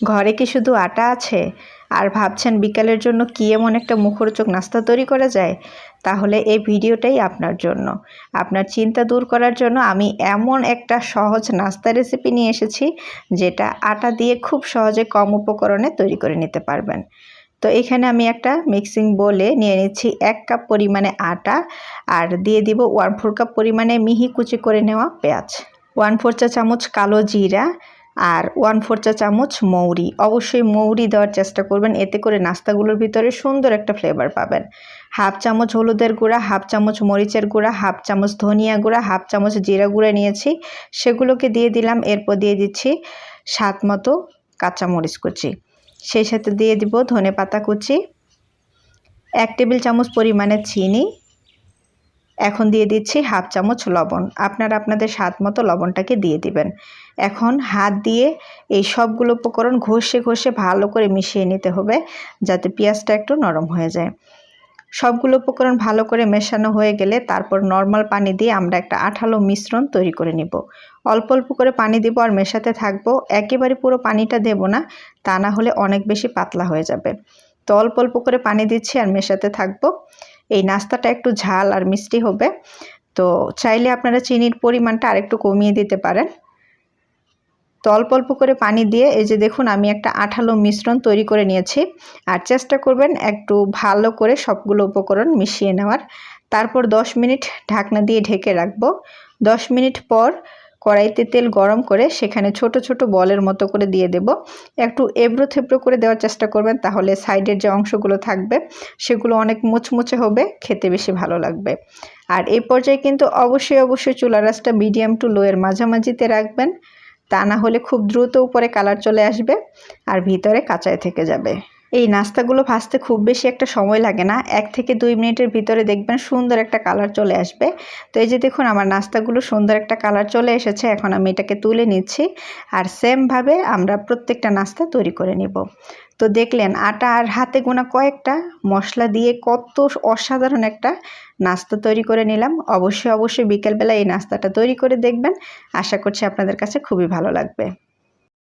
ঘরে কি শুধু আটা আছে? আর ভাবছেন বিকালের জন্য কী এমন একটা মুখরোচক নাস্তা তৈরি করা যায়? তাহলে এই ভিডিওটাই আপনার জন্য। আপনার চিন্তা দূর করার জন্য আমি এমন একটা সহজ নাস্তা রেসিপি নিয়ে এসেছি, যেটা আটা দিয়ে খুব সহজে কম উপকরণে তৈরি করে নিতে পারবেন। তো এখানে আমি একটা মিক্সিং বলে নিয়ে নিচ্ছি এক কাপ পরিমাণে আটা, আর দিয়ে দিব ওয়ান ফোর কাপ পরিমাণে মিহি কুচি করে নেওয়া পেঁয়াজ। ওয়ান ফোর চা চামচ কালো জিরা আর ওয়ান ফোর চা চামচ মৌরি। অবশ্যই মৌরি দেওয়ার চেষ্টা করবেন। এতে করে নাস্তাগুলোর ভিতরে সুন্দর একটা ফ্লেভার পাবেন। হাফ চামচ হলুদের গুঁড়া, হাফ চামচ মরিচের গুঁড়া, হাফ চামচ ধনিয়া গুঁড়া, হাফ চামচ জিরা গুঁড়া নিয়েছি। সেগুলোকে দিয়ে দিলাম। এরপর দিয়ে দিচ্ছি স্বাদ মতো কাঁচা মরিচ কুচি। সেই সাথে দিয়ে দিব ধনে পাতা কুচি, এক টেবিল চামচ পরিমাণে চিনি এখন দিয়ে দিচ্ছি হাফ চামচ লবণ। আপনারা আপনাদের স্বাদ মতো লবণটাকে দিয়ে দিবেন। এখন হাত দিয়ে এই সবগুলো উপকরণ ঘষে ঘষে ভালো করে মিশিয়ে নিতে হবে যাতে পেঁয়াজটা একটু নরম হয়ে যায়। সবগুলো উপকরণ ভালো করে মেশানো হয়ে গেলে তারপর নর্মাল পানি দিয়ে আমরা একটা আঠালো মিশ্রণ তৈরি করে নিব। অল্প অল্প করে পানি দিব আর মেশাতে থাকব। একেবারে পুরো পানিটা দেব না, তা না হলে অনেক বেশি পাতলা হয়ে যাবে। তো অল্প অল্প করে পানি দিচ্ছি আর মেশাতে থাকব। এই নাস্তাটা একটু ঝাল আর মিষ্টি হবে। তো চাইলে আপনারা চিনির পরিমাণটা আরেকটু কমিয়ে দিতে পারেন। তো অল্প অল্প করে পানি দিয়ে এই যে দেখুন আমি একটা আঠালো মিশ্রণ তৈরি করে নিয়েছি। আর চেষ্টা করবেন একটু ভালো করে সবগুলো উপকরণ মিশিয়ে নেওয়ার। তারপর 10 মিনিট ঢাকনা দিয়ে ঢেকে রাখব। 10 মিনিট পর কড়াইতে তেল গরম করে সেখানে ছোট ছোট বলের মতো করে দিয়ে দেব। একটু এবড়ো থেবড়ো করে দেওয়ার চেষ্টা করবেন, তাহলে সাইডের যে অংশগুলো থাকবে সেগুলো অনেক মুচমুচে হবে, খেতে বেশি ভালো লাগবে। আর এই পর্যায়ে কিন্তু অবশ্যই অবশ্যই চুলা রাসটা মিডিয়াম টু লোয়ের মাঝামাঝিতে রাখবেন, তা না হলে খুব দ্রুত উপরে কালার চলে আসবে আর ভিতরে কাঁচায় থেকে যাবে। এই নাস্তাগুলো ভাজতে খুব বেশি একটা সময় লাগে না। এক থেকে দুই মিনিটের ভিতরে দেখবেন সুন্দর একটা কালার চলে আসবে। তো এই যে দেখুন, আমার নাস্তাগুলো সুন্দর একটা কালার চলে এসেছে। এখন আমি এটাকে তুলে নিচ্ছি আর সেমভাবে আমরা প্রত্যেকটা নাস্তা তৈরি করে নিব। তো দেখলেন, আটা আর হাতে গোনা কয়েকটা মশলা দিয়ে কত অসাধারণ একটা নাস্তা তৈরি করে নিলাম। অবশ্যই অবশ্যই বিকেলবেলা এই নাস্তাটা তৈরি করে দেখবেন। আশা করছি আপনাদের কাছে খুবই ভালো লাগবে।